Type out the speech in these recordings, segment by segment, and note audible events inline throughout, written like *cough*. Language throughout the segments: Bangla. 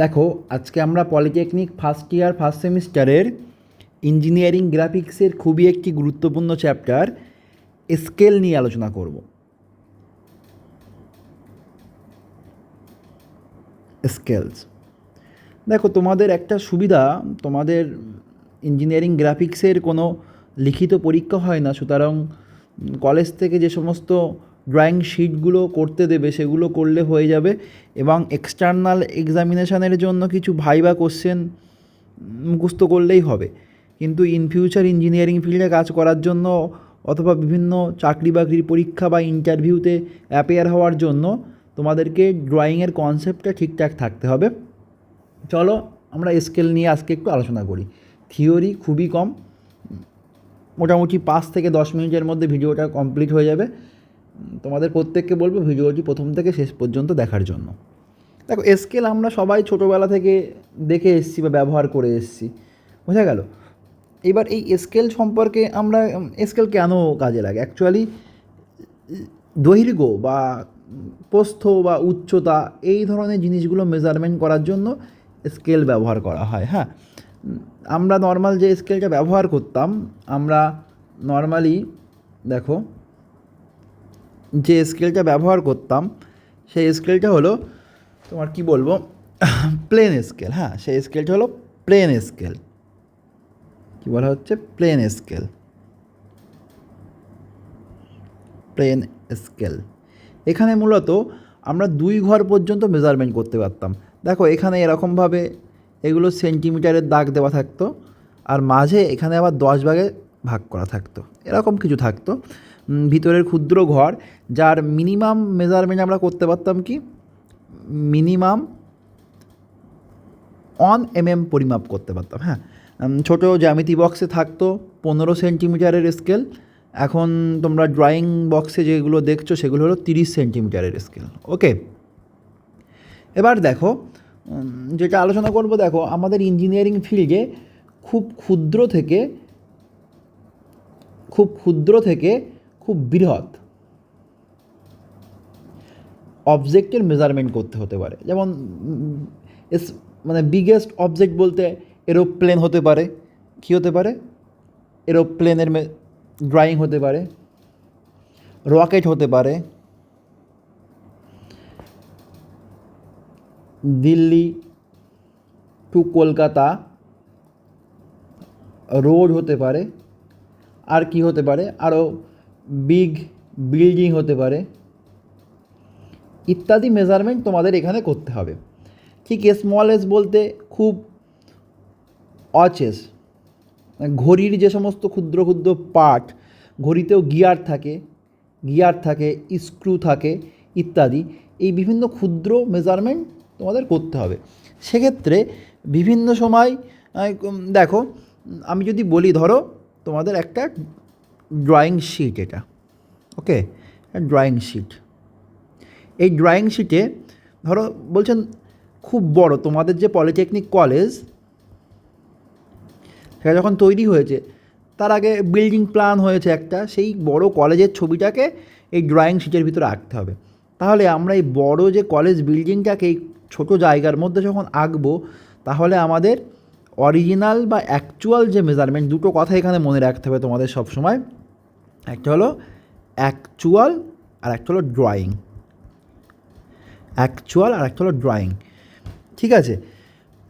দেখো, আজকে আমরা পলিটেকনিক ফার্স্ট ইয়ার ফার্স্ট সেমিস্টারের ইঞ্জিনিয়ারিং গ্রাফিক্সের খুবই একটি গুরুত্বপূর্ণ চ্যাপ্টার স্কেল নিয়ে আলোচনা করব। স্কেলস দেখো, তোমাদের একটা সুবিধা, তোমাদের ইঞ্জিনিয়ারিং গ্রাফিক্সের কোনো লিখিত পরীক্ষা হয় না, সুতরাং কলেজ থেকে যে সমস্ত ড্রয়িং শিটগুলো করতে দেবে, সেগুলো করলে হয়ে যাবে এবং এক্সটার্নাল এক্সামিনেশানের জন্য কিছু ভাইবা কোশ্চেন মুখস্থ করলেই হবে। কিন্তু ইন ফিউচার ইঞ্জিনিয়ারিং ফিল্ডে কাজ করার জন্য অথবা বিভিন্ন চাকরি বাকরির পরীক্ষা বা ইন্টারভিউতে অ্যাপেয়ার হওয়ার জন্য তোমাদেরকে ড্রয়িংয়ের কনসেপ্টটা ঠিকঠাক থাকতে হবে। চলো আমরা স্কেল নিয়ে আজকে একটু আলোচনা করি। থিওরি খুবই কম, মোটামুটি পাঁচ থেকে দশ মিনিটের মধ্যে ভিডিওটা কমপ্লিট হয়ে যাবে। তোমাদের প্রত্যেককে বলব ভিডিওটি প্রথম থেকে শেষ পর্যন্ত দেখার জন্য। দেখো স্কেল আমরা সবাই ছোটোবেলা থেকে দেখে এসেছি বা ব্যবহার করে এসেছি, বোঝা গেল? এবার এই স্কেল সম্পর্কে আমরা স্কেল কেন কাজে লাগে? অ্যাকচুয়ালি দৈর্ঘ্য বা প্রস্থ বা উচ্চতা এই ধরনের জিনিসগুলো মেজারমেন্ট করার জন্য স্কেল ব্যবহার করা হয় হ্যাঁ? আমরা নর্মাল যে স্কেলটা ব্যবহার করতাম, আমরা নর্মালি দেখো যে স্কেলটা ব্যবহার করতাম, সেই স্কেলটা হলো, তোমার কি বলব *laughs* প্লেন স্কেল হ্যাঁ সেই স্কেলটা হলো প্লেন স্কেল কি বলা হচ্ছে? প্লেন স্কেল প্লেন স্কেল এখানে মূলত আমরা দুই ঘর পর্যন্ত মেজারমেন্ট করতে পারতাম। দেখো, এখানে এরকমভাবে এগুলো সেন্টিমিটারের দাগ দেওয়া থাকতো, আর মাঝে এখানে আবার দশ ভাগে ভাগ করা থাকতো। এরকম কিছু থাকতো। ভিতরের ক্ষুদ্র ঘর, যার মিনিমাম মেজারমেন্ট আমরা করতে পারতাম কি? মিনিমাম অন এম এম পরিমাপ করতে পারতাম হ্যাঁ। ছোটো জ্যামিতি বক্সে থাকতো, পনেরো সেন্টিমিটারের স্কেল এখন তোমরা ড্রয়িং বক্সে যেগুলো দেখছ, সেগুলো হলো তিরিশ সেন্টিমিটারের স্কেল ওকে এবার দেখো যেটা আলোচনা করব, দেখো, আমাদের ইঞ্জিনিয়ারিং ফিল্ডে খুব ক্ষুদ্র থেকে, খুব ক্ষুদ্র থেকে খুব বৃহৎ অবজেক্টের মেজারমেন্ট করতে হতে পারে। যেমন মানে বিগেস্ট অবজেক্ট বলতে এরোপ্লেন হতে পারে। কী হতে পারে? এরোপ্লেনের ড্রয়িং হতে পারে। রকেট হতে পারে। দিল্লি টু কলকাতা রোড হতে পারে। আর কি হতে পারে? আরও বিগ বিল্ডিং হতে পারে। ইত্যাদি মেজারমেন্ট তোমাদের এখানে করতে হবে। ঠিক স্মল এস বলতে খুব অচেস ঘড়ির যে সমস্ত ক্ষুদ্র ক্ষুদ্র পার্ট ঘড়িতেও গিয়ার থাকে গিয়ার থাকে স্ক্রু থাকে ইত্যাদি, এই বিভিন্ন ক্ষুদ্র মেজারমেন্ট তোমাদের করতে হবে। সেক্ষেত্রে বিভিন্ন সময় দেখো, আমি যদি বলি, ধরো তোমাদের একটা ড্রয়িং শিট এটা ওকে ড্রয়িং শিট এই ড্রয়িং শিটে ধরো বলছেন খুব বড়, তোমাদের যে পলিটেকনিক কলেজ সেটা যখন তৈরি হয়েছে, তার আগে বিল্ডিং প্ল্যান হয়েছে একটা, সেই বড় কলেজের ছবিটাকে এই ড্রয়িং শিটের ভিতরে আঁকতে হবে। তাহলে আমরা এই বড় যে কলেজ বিল্ডিংটাকে এই ছোটো জায়গার মধ্যে যখন আঁকবো, তাহলে আমাদের অরিজিনাল বা অ্যাকচুয়াল যে মেজারমেন্ট দুটো কথা এখানে মনে রাখতে হবে তোমাদের সব সময় একটা হলো অ্যাকচুয়াল আর একটা হলো ড্রয়িং অ্যাকচুয়াল আর একটা হলো ড্রয়িং ঠিক আছে?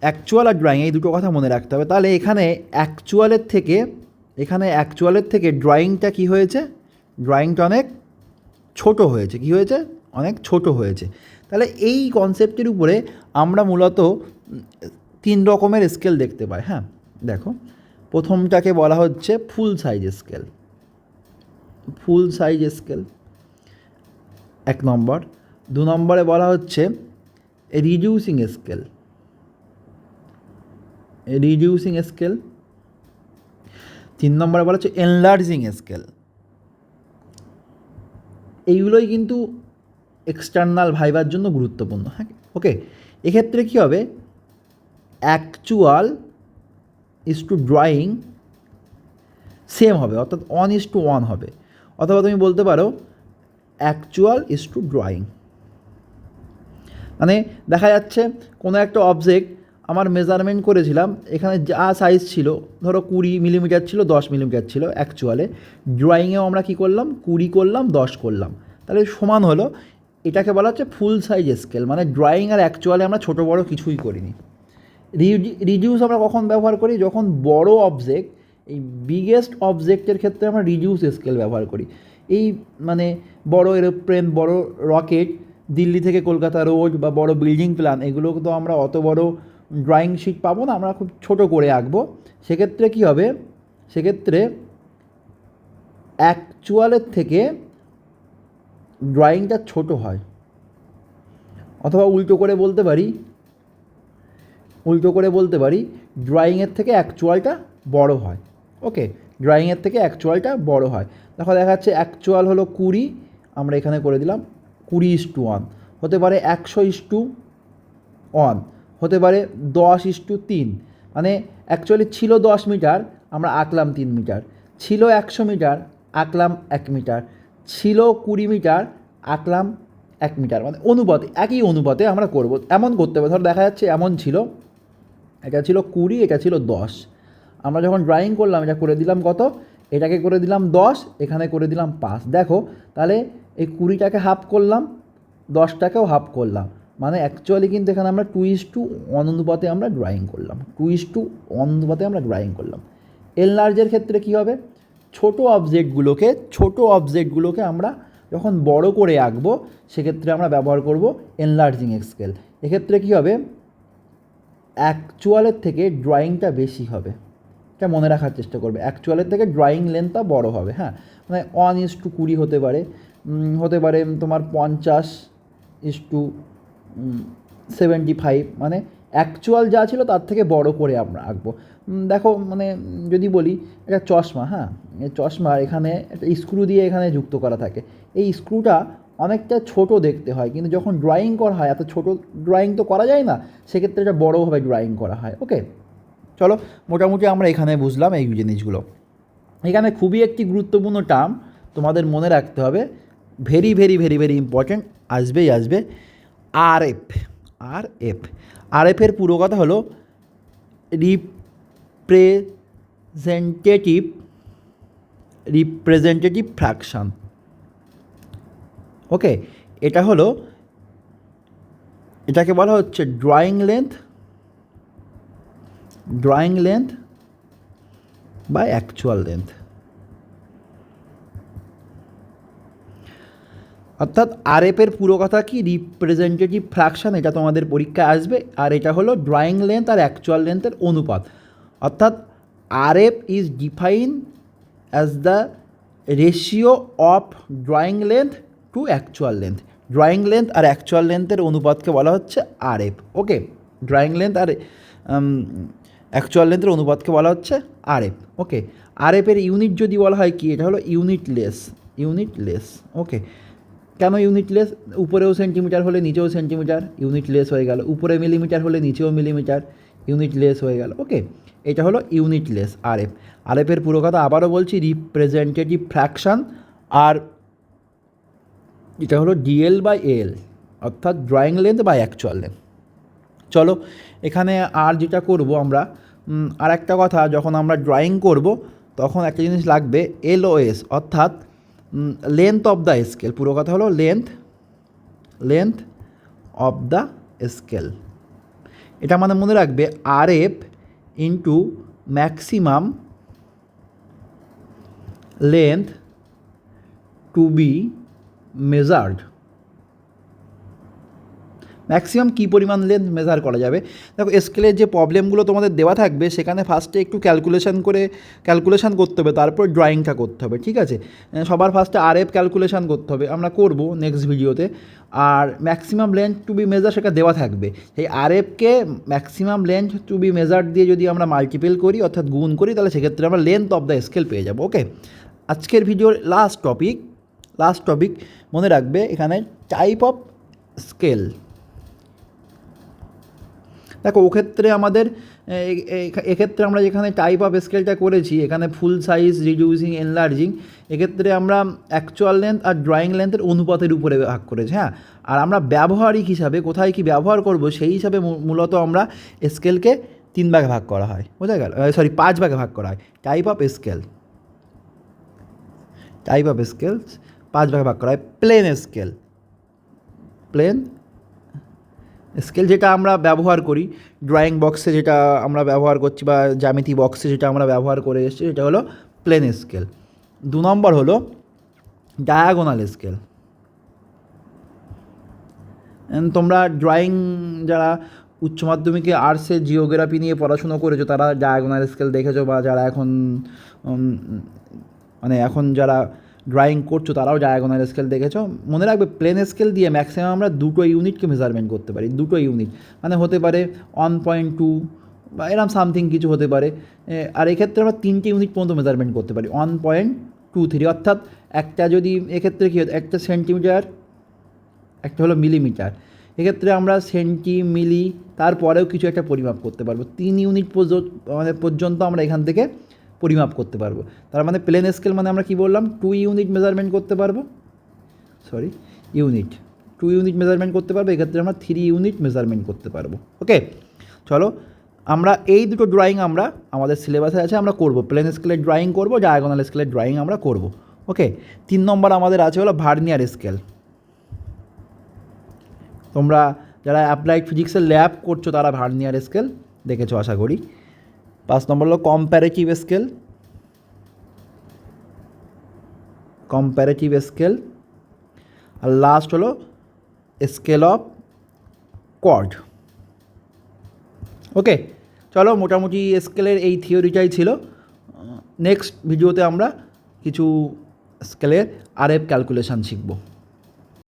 অ্যাকচুয়াল আর ড্রয়িং এই দুটো কথা মনে রাখতে হবে। তাহলে এখানে অ্যাকচুয়ালের থেকে, এখানে অ্যাকচুয়ালের থেকে ড্রয়িংটা কি হয়েছে? ড্রয়িংটা অনেক ছোট হয়েছে। কি হয়েছে? অনেক ছোট হয়েছে। তাহলে এই কনসেপ্টের উপরে আমরা মূলত তিন রকমের স্কেল দেখতে পাই। হ্যাঁ দেখো। প্রথমটাকে বলা হচ্ছে full size scale full size scale. এক নম্বর। দু নম্বরে বলা হচ্ছে রিডিউসিং স্কেল রিডিউসিং স্কেল তিন নম্বরে বলা হচ্ছে এনলার্জিং স্কেল এইগুলোই কিন্তু এক্সটার্নাল ভাইবার জন্য গুরুত্বপূর্ণ। হ্যাঁ ওকে এক্ষেত্রে কী হবে? Actual is to drawing same হবে, অর্থাৎ ওয়ান ইজ টু ওয়ান হবে। অথবা তুমি বলতে পারো অ্যাকচুয়াল ইজ টু ড্রয়িং মানে দেখা যাচ্ছে কোনো একটা অবজেক্ট আমার মেজারমেন্ট করেছিলাম, এখানে যা সাইজ ছিল, ধরো কুড়ি মিলিমিটার ছিল, দশ মিলিমিটার ছিল অ্যাকচুয়ালে ড্রয়িংয়েও আমরা কী করলাম, কুড়ি করলাম, দশ করলাম। তাহলে সমান হলো, এটাকে বলা হচ্ছে ফুল সাইজ স্কেল মানে ড্রয়িং আর অ্যাকচুয়ালে আমরা ছোটো বড়ো কিছুই করিনি। রিডিউস আমরা কখন ব্যবহার করি? যখন বড় অবজেক্ট এই বিগেস্ট অবজেক্টের ক্ষেত্রে আমরা রিডিউস স্কেল ব্যবহার করি। এই মানে বড় এরোপ্লেন বড় রকেট দিল্লি থেকে কলকাতা রোড বা বড় বিল্ডিং প্ল্যান এগুলো তো আমরা অত বড় ড্রয়িং শিট পাবো না, আমরা খুব ছোট করে আঁকবো। সেক্ষেত্রে কী হবে? সেক্ষেত্রে অ্যাকচুয়ালের থেকে ড্রয়িংটা ছোট হয়। অথবা উল্টো করে বলতে পারি, উল্টো করে বলতে পারি ড্রয়িংয়ের থেকে অ্যাকচুয়ালটা বড় হয়। ওকে ড্রয়িংয়ের থেকে অ্যাকচুয়ালটা বড় হয়। দেখো, দেখা যাচ্ছে অ্যাকচুয়াল হলো কুড়ি, আমরা এখানে করে দিলাম কুড়ি ইস টু ওয়ান হতে পারে একশো ইস টু ওয়ান হতে পারে দশ ইস টু তিন। মানে অ্যাকচুয়ালি ছিল দশ মিটার, আমরা আঁকলাম তিন মিটার। ছিল একশো মিটার, আঁকলাম এক মিটার। ছিল কুড়ি মিটার, আঁকলাম এক মিটার। মানে অনুপাতে, একই অনুপাতে আমরা করব। এমন করতে হবে। ধর, দেখা যাচ্ছে এমন ছিল, এটা ছিল কুড়ি, এটা ছিল দশ। আমরা যখন ড্রয়িং করলাম, এটা করে দিলাম কত? এটাকে করে দিলাম দশ, এখানে করে দিলাম পাঁচ। দেখো, তাহলে এই কুড়িটাকে হাফ করলাম, দশটাকেও হাফ করলাম। মানে অ্যাকচুয়ালি কিন্তু এখানে আমরা টু ইস টু অনুপাতে আমরা ড্রয়িং করলাম। টু ইস টু অনুপাতে আমরা ড্রয়িং করলাম। এল লার্জের ক্ষেত্রে কী হবে? ছোট অবজেক্টগুলোকে ছোট অবজেক্টগুলোকে আমরা যখন বড় করে আঁকবো, সেক্ষেত্রে আমরা ব্যবহার করব এনলার্জিং স্কেল এক্ষেত্রে কী হবে? অ্যাকচুয়ালের থেকে ড্রয়িংটা বেশি হবে। এটা মনে রাখার চেষ্টা করবে। অ্যাকচুয়ালের থেকে ড্রয়িং লেন্থটা বড় হবে হ্যাঁ? মানে ওয়ান ইস টু কুড়ি হতে পারে হতে পারে তোমার পঞ্চাশ ইস টু সেভেন্টি ফাইভ মানে অ্যাকচুয়াল যা ছিল তার থেকে বড় করে আমরা আঁকবো। দেখো মানে যদি বলি একটা চশমা হ্যাঁ? চশমা এখানে একটা স্ক্রু দিয়ে এখানে যুক্ত করা থাকে। এই স্ক্রুটা অনেকটা ছোট দেখতে হয়, কিন্তু যখন ড্রয়িং করা হয়, এত ছোট ড্রয়িং তো করা যায় না, সেক্ষেত্রে এটা বড়োভাবে ড্রয়িং করা হয় ওকে চলো, মোটামুটি আমরা এখানে বুঝলাম এই জিনিসগুলো। এখানে খুবই একটি গুরুত্বপূর্ণ টার্ম তোমাদের মনে রাখতে হবে। Very very very very important আসবেই, আসবে। আর এফ আর এফ আর এফের পুরো কথা হলো রিপ্রেজেন্টেটিভ রিপ্রেজেন্টেটিভ ফ্র্যাকশন ওকে এটা হলো, এটাকে বলা হচ্ছে ড্রয়িং লেন্থ ড্রয়িং লেন্থ বা অ্যাকচুয়াল লেন্থ অর্থাৎ আর আরএফের পুরো কথা কি? রিপ্রেজেন্টেটিভ ফ্র্যাকশন এটা তোমাদের পরীক্ষা আসবে। আর এটা হলো ড্রয়িং লেন্থ আর অ্যাকচুয়াল লেন্থের অনুপাত। অর্থাৎ RF is define as the ratio of drawing length to actual length drawing length R actual লেন্থের অনুপাতকে বলা হচ্ছে আরএফ ওকে ড্রয়িং লেন্থ আর অ্যাকচুয়াল লেন্থের অনুপাতকে বলা হচ্ছে আরএফ ওকে আরএফের ইউনিট যদি বলা হয় কি? এটা হলো unitless unitless okay কেন ইউনিট লেস উপরেও সেন্টিমিটার হলে নিচেও সেন্টিমিটার ইউনিট লেস হয়ে গেল। উপরে মিলিমিটার হলে নিচেও মিলিমিটার ইউনিট লেস হয়ে গেল ওকে এটা হলো ইউনিট লেস আরএফ আরএফের পুরো কথা আবারও বলছি রিপ্রেজেন্টেটিভ ফ্র্যাকশন আর এটা হলো ডিএল বাই এল অর্থাৎ ড্রয়িং লেন্থ বা অ্যাকচুয়াল লেন্থ চলো, এখানে আর যেটা করব আমরা আর একটা কথা, যখন আমরা ড্রয়িং করব, তখন একটা জিনিস লাগবে এলওএস অর্থাৎ লেন্থ অফ দ্য স্কেল পুরো কথা হলো length length of the scale এটা মানে মনে রাখবে R F into maximum length to be measured maximum কী পরিমাণ লেন্থ মেজার করা যাবে? দেখো স্কেলের যে প্রবলেমগুলো তোমাদের দেওয়া থাকবে, সেখানে ফার্স্টে একটু ক্যালকুলেশন করে ক্যালকুলেশন করতে হবে, তারপর ড্রয়িংটা করতে হবে, ঠিক আছে? সবার ফার্স্টে আর এফ ক্যালকুলেশন করতে হবে, আমরা করব নেক্সট ভিডিওতে আর maximum length to be measure সেটা দেওয়া থাকবে। সেই আর এফকে maximum length to be measure দিয়ে যদি আমরা মাল্টিপেল করি, অর্থাৎ গুণ করি, তাহলে সেক্ষেত্রে আমরা লেন্থ অফ দ্য স্কেল পেয়ে যাব ওকে আজকের ভিডিওর লাস্ট টপিক লাস্ট টপিক মনে রাখবে, এখানে টাইপ অফ স্কেল দেখো ওক্ষেত্রে আমাদের এক্ষেত্রে আমরা যেখানে টাইপ অফ স্কেলটা করেছি, এখানে ফুল সাইজ রিডিউসিং এনলার্জিং এক্ষেত্রে আমরা অ্যাকচুয়াল লেন্থ আর ড্রয়িং লেন্থের অনুপাতের উপরে ভাগ করেছি হ্যাঁ? আর আমরা ব্যবহারিক হিসাবে কোথায় কি ব্যবহার করব, সেই হিসাবে মূলত আমরা স্কেলকে তিন ভাগে ভাগ করা হয়, বোঝা গেল? সরি পাঁচ ভাগে ভাগ করা হয়। Type of scale type of scales পাঁচ ভাগে ভাগ করা হয় প্লেন স্কেল প্লেন স্কেল যেটা আমরা ব্যবহার করি ড্রয়িং বক্সে যেটা আমরা ব্যবহার করছি বা জ্যামিতি বক্সে যেটা আমরা ব্যবহার করে এসেছি, সেটা হলো প্লেন স্কেল দু নম্বর হলো ডায়াগোনাল স্কেল তোমরা ড্রয়িং যারা উচ্চ মাধ্যমিকে আর্টসে জিওগ্রাফি নিয়ে পড়াশুনো করেছ, তারা ডায়াগোনাল স্কেল দেখেছ বা যারা এখন মানে এখন যারা ড্রয়িং করছ, তারাও ডায়াগোনাল স্কেল দেখেছ। মনে রাখবে প্লেন স্কেল দিয়ে ম্যাক্সিমাম আমরা দুটো ইউনিটকে মেজারমেন্ট করতে পারি, দুটো ইউনিট মানে হতে পারে ওয়ান পয়েন্ট টু বা এরম সামথিং কিছু হতে পারে। আর এক্ষেত্রে আমরা তিনটে ইউনিট পর্যন্ত মেজারমেন্ট করতে পারি ওয়ান পয়েন্ট টু থ্রি অর্থাৎ একটা যদি, এক্ষেত্রে কী হতো, একটা সেন্টিমিটার একটা হলো মিলিমিটার এক্ষেত্রে আমরা সেন্টি মিলি তারপরেও কিছু একটা পরিমাপ করতে পারব। তিন ইউনিট মানে পর্যন্ত আমরা এখান থেকে পরিমাপ করতে পারব। তার মানে প্লেন স্কেল মানে আমরা কি বললাম? টু ইউনিট মেজারমেন্ট করতে পারব। Sorry unit to unit measurement করতে পারব, এক্ষেত্রে আমরা থ্রি ইউনিট মেজারমেন্ট করতে পারব। ওকে চলো, আমরা এই দুটো ড্রয়িং আমরা আমাদের সিলেবাসে আছে, আমরা করব। প্লেন স্কেলের ড্রয়িং করব ডায়াগোনাল স্কেলের ড্রয়িং আমরা করব। ওকে তিন নম্বর আমাদের আছে হলো ভার্নিয়ার স্কেল তোমরা যারা অ্যাপ্লাইড ফিজিক্সের ল্যাব করছ, তারা ভার্নিয়ার স্কেল দেখেছ, আশা করি। পাঁচ নম্বর হলো কম্প্যারেটিভ স্কেল কম্প্যারেটিভ স্কেল আর লাস্ট হলো স্কেল অফ কর্ড ওকে চলো মোটামুটি স্কেলের এই থিওরিটাই ছিল। নেক্সট ভিডিওতে আমরা কিছু স্কেলের আরএফ ক্যালকুলেশন শিখব।